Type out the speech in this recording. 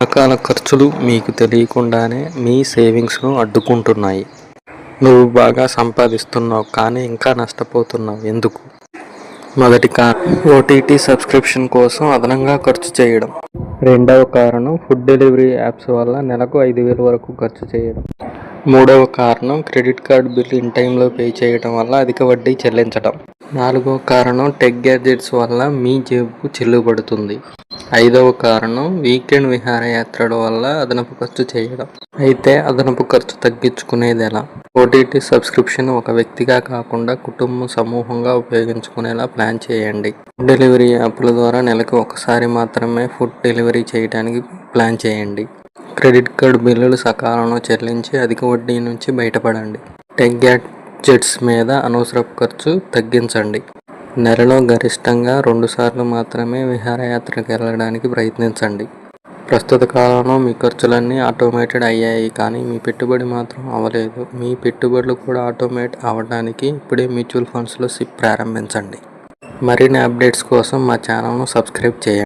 రకాల ఖర్చులు మీకు తెలియకుండానే మీ సేవింగ్స్ను అడ్డుకుంటున్నాయి. నువ్వు బాగా సంపాదిస్తున్నావు కానీ ఇంకా నష్టపోతున్నావు. ఎందుకు? మొదటి కారణం ఓటీటీ సబ్స్క్రిప్షన్ కోసం అదనంగా ఖర్చు చేయడం. రెండవ కారణం ఫుడ్ డెలివరీ యాప్స్ వల్ల నెలకు ఐదు వేల వరకు ఖర్చు చేయడం. మూడవ కారణం క్రెడిట్ కార్డ్ బిల్ ఇన్ టైంలో పే చేయడం వల్ల అధిక వడ్డీ చెల్లించడం. నాలుగవ కారణం టెక్ గ్యాజెట్స్ వల్ల మీ జేబుకు చెల్లుబడుతుంది. ఐదవ కారణం వీకెండ్ విహారయాత్రల వల్ల అదనపు ఖర్చు చేయడం. అయితే అదనపు ఖర్చు తగ్గించుకునేది ఎలా? ఓటీటీ సబ్స్క్రిప్షన్ ఒక వ్యక్తిగా కాకుండా కుటుంబం సమూహంగా ఉపయోగించుకునేలా ప్లాన్ చేయండి. ఫుడ్ డెలివరీ యాప్ల ద్వారా నెలకు ఒకసారి మాత్రమే ఫుడ్ డెలివరీ చేయడానికి ప్లాన్ చేయండి. క్రెడిట్ కార్డ్ బిల్లులు సకాలంలో చెల్లించి అధిక వడ్డీ నుంచి బయటపడండి. టెక్ గ్యాడ్జెట్స్ మీద అనవసరపు ఖర్చు తగ్గించండి. నెలలో గరిష్టంగా రెండుసార్లు మాత్రమే విహారయాత్రకు వెళ్ళడానికి ప్రయత్నించండి. ప్రస్తుత కాలంలో మీ ఖర్చులన్నీ ఆటోమేటెడ్ అయ్యాయి కానీ మీ పెట్టుబడి మాత్రం అవ్వలేదు. మీ పెట్టుబడులు కూడా ఆటోమేట్ అవ్వడానికి ఇప్పుడే మ్యూచువల్ ఫండ్స్లో సిప్ ప్రారంభించండి. మరిన్ని అప్డేట్స్ కోసం మా ఛానల్ను సబ్స్క్రైబ్ చేయండి.